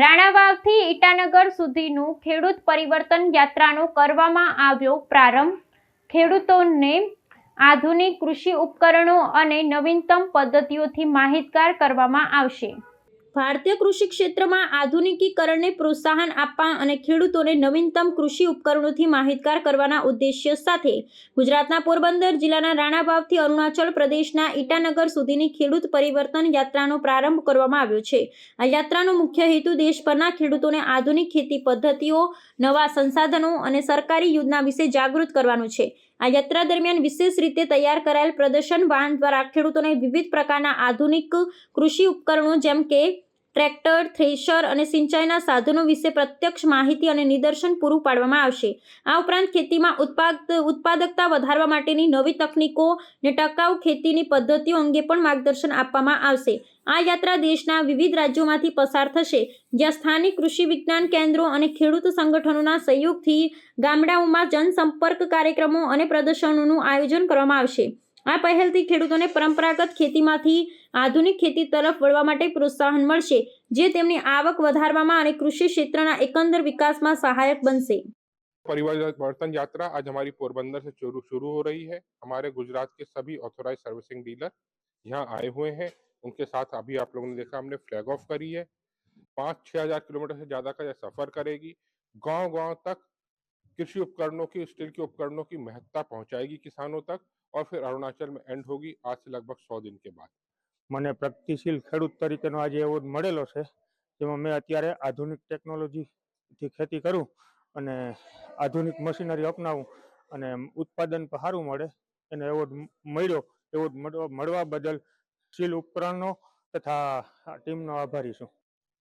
રાણાવાવથી ઈટાનગર સુધીનું ખેડૂત પરિવર્તન યાત્રાનો કરવામાં આવ્યો પ્રારંભ. ખેડૂતોને આધુનિક કૃષિ ઉપકરણો અને નવીનતમ પદ્ધતિઓથી માહિતગાર કરવામાં આવશે. ભારતીય કૃષિ ક્ષેત્રમાં આધુનિકીકરણને પ્રોત્સાહન આપવા અને ખેડૂતોને નવીનતમ કૃષિ ઉપકરણોથી માહિતગાર કરવાના ઉદ્દેશ્ય સાથે ગુજરાતના પોરબંદર જિલ્લાના રાણાભાવથી અરુણાચલ પ્રદેશના ઈટાનગર સુધીની ખેડૂત પરિવર્તન યાત્રાનો પ્રારંભ કરવામાં આવ્યો છે. આ યાત્રાનો મુખ્ય હેતુ દેશભરના ખેડૂતોને આધુનિક ખેતી પદ્ધતિઓ, નવા સંસાધનો અને સરકારી યોજના વિશે જાગૃત કરવાનું છે. આ યાત્રા દરમિયાન વિશેષ રીતે તૈયાર કરાયેલ પ્રદર્શન, વાહન દ્વારા ખેડૂતોને વિવિધ પ્રકારના આધુનિક કૃષિ ઉપકરણો જેમ કે ટ્રેક્ટર, થ્રેશર અને સિંચાઈના સાધનો વિશે પ્રત્યક્ષ માહિતી અને નિદર્શન પૂરું પાડવામાં આવશે. આ ઉપરાંત ખેતીમાં ઉત્પાદ, ઉત્પાદકતા વધારવા માટેની નવી તકનીકો ને ટકાઉ ખેતીની પદ્ધતિઓ અંગે પણ માર્ગદર્શન આપવામાં આવશે. આ યાત્રા દેશના વિવિધ રાજ્યોમાંથી પસાર થશે, જ્યાં સ્થાનિક કૃષિ વિજ્ઞાન કેન્દ્રો અને ખેડૂત સંગઠનોના સહયોગથી ગામડાઓમાં જનસંપર્ક કાર્યક્રમો અને પ્રદર્શનોનું આયોજન કરવામાં આવશે. આ પહેલથી ખેડૂતોને પરંપરાગત ખેતીમાંથી આધુનિક ખેતી તરફ વળવા માટે પ્રોત્સાહન મળશે જે તેમની આવક વધારવામાં અને કૃષિ ક્ષેત્રના એકંદર વિકાસમાં સહાયક બનશે परिवर्तन यात्रा आज हमारी पोरबंदर से शुरू शुरू हो रही है हमारे गुजरात के सभी ऑथोराइज सर्विसिंग डीलर यहाँ आए हुए हैं उनके साथ अभी आप लोगों ने देखा हमने फ्लैग ऑफ करी है पाँच छः हजार किलोमीटर से ज़्यादा का यह सफ़र करेगी गांव गांव तक कृषि उपकरणों की स्टील के उपकरणों की महत्ता पहुंचाएगी किसानों तक और फिर अरुणाचल में एंड होगी आज से लगभग सौ दिन के बाद મને પ્રગતિશીલ ખેડૂત તરીકેનો આજે એવોર્ડ મળેલો છે, જેમાં મેં અત્યારે આધુનિક ટેકનોલોજીથી ખેતી કરું અને આધુનિક મશીનરી અપનાવું અને ઉત્પાદન સારું મળે. એને એવોર્ડ મળ્યો. એવોર્ડ મળવા બદલ શીલ ઉપકરણનો તથા ટીમનો આભારી છું.